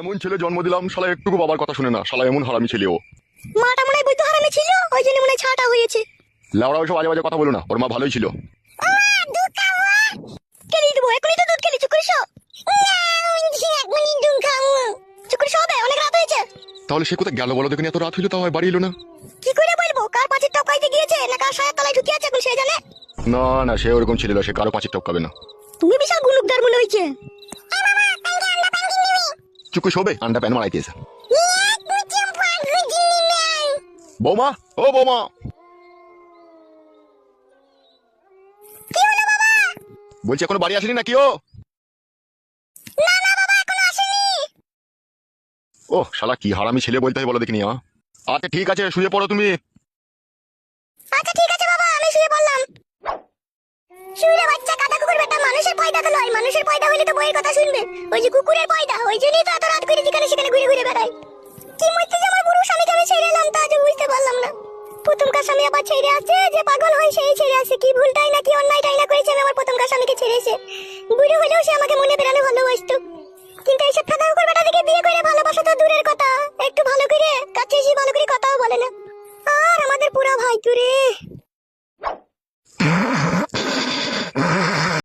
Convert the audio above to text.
এমন ছেলে জন্ম দিলাম শালা একটুকু বাবার কথা শুনে না শালা এমন হারামি ছেলে ও মাটা মনে হয় বৈদ্য হারামে ছিল ওই জন্য মনে ছাটা হয়েছে। লেওড়া ওইসব বাজে বাজে কথা বলো না ওর মা ভালোই ছিল। দুধ কেলি দেবো এখনই তো দুধ খেলি চুপ করে এখনই দুধ খাব চুপ করে অনেক রাত হয়েছে। তাহলে সে কোথায় গেল বলো দেখুন এত রাত হইল তাও বাড়ি এলো না। কি করে বলব কার পাঁচের টপ খাইতে গিয়েছে না কার সায়ের তলায় ঢুকে আছে এখন সে জানে? না না সে ওরকম ছিল সে কারও পাঁচের টপকাবে না। তুমি বিশাল গুলুকদার মনে হয়েছে। চুকু শোবে? আন্ডা প্যান মারাইতেছে বৌমা? ও বৌমা। বলছি এখনও বাড়ি আসেনি নাকি ও? ও শালা কি হারামি ছেলে বলতে হয় বলো দেখিনি আ? আচ্ছা ঠিক আছে শুয়ে পড়ো তুমি। আচ্ছা ঠিক পয়দা তো নয় মানুষের পয়দা হলে তো বইয়ের কথা শুনবে। ওই যে কুকুরের পয়দা, ওই জন্যই তো এত রাত করে যেখানে সেখানে ঘুরে ঘুরে বেড়ায়। কি মধ্যে যে আমার পুরুষ আমি ছেড়ে এলাম তা আজও বুঝতে পারলাম না। প্রথমকার স্বামী আবার ছেড়ে আছে যে পাগল হয় সেই ছেড়ে আছে কি ভুলটাই না, কি অন্যায়টাই না করেছে আমি আমার প্রথমকার স্বামীকে ছেড়েছে। বুড়ো হলেও সে আমাকে মনে বেড়ানো ভালোবাসতো। কিন্তু এইসব ফাঁকা কুকুর বেটা থেকে বিয়ে করে ভালোবাসা তো দূরের কথা। একটু ভালো করে কাছে এসে ভালো করে কথাও বলে না। আর আমাদের পুরা ভাই তুরে